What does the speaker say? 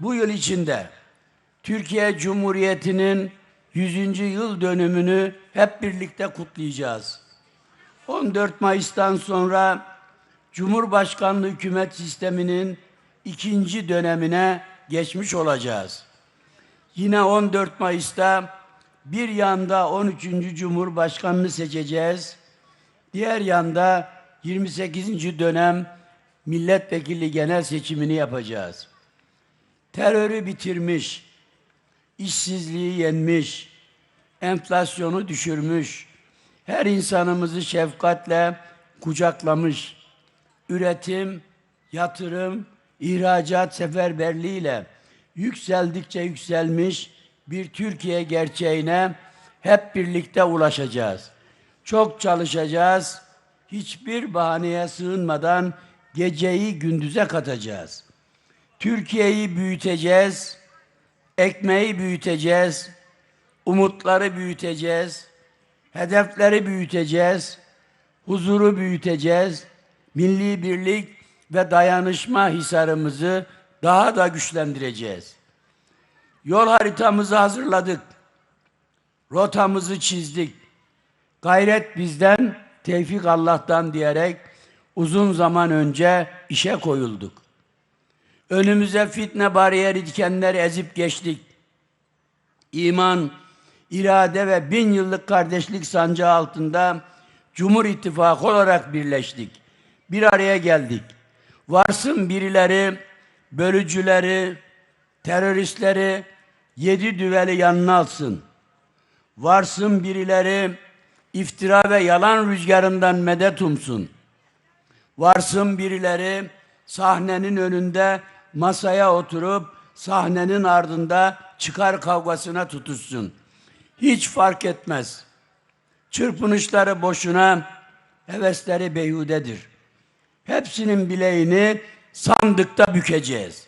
Bu yıl içinde Türkiye Cumhuriyeti'nin 100. yıl dönümünü hep birlikte kutlayacağız. 14 Mayıs'tan sonra Cumhurbaşkanlığı hükümet sisteminin ikinci dönemine geçmiş olacağız. Yine 14 Mayıs'ta bir yanda 13. Cumhurbaşkanını seçeceğiz. Diğer yanda 28. dönem milletvekili genel seçimini yapacağız. Terörü bitirmiş, işsizliği yenmiş, enflasyonu düşürmüş, her insanımızı şefkatle kucaklamış, üretim, yatırım, ihracat seferberliğiyle yükseldikçe yükselmiş bir Türkiye gerçeğine hep birlikte ulaşacağız. Çok çalışacağız. Hiçbir bahaneye sığınmadan geceyi gündüze katacağız. Türkiye'yi büyüteceğiz. Ekmeği büyüteceğiz. Umutları büyüteceğiz. Hedefleri büyüteceğiz. Huzuru büyüteceğiz. Milli birlik ve dayanışma hisarımızı daha da güçlendireceğiz. Yol haritamızı hazırladık. Rotamızı çizdik. Gayret bizden, tevfik Allah'tan diyerek uzun zaman önce işe koyulduk. Önümüze fitne bariyeri dikenleri ezip geçtik. İman, irade ve bin yıllık kardeşlik sancağı altında Cumhur İttifakı olarak birleştik. Bir araya geldik. Varsın birileri, bölücüleri, teröristleri yedi düveli yanına alsın. Varsın birileri iftira ve yalan rüzgarından medet umsun. Varsın birileri sahnenin önünde masaya oturup sahnenin ardında çıkar kavgasına tutuşsun. Hiç fark etmez. Çırpınışları boşuna, hevesleri beyhudedir. Hepsinin bileğini sandıkta bükeceğiz.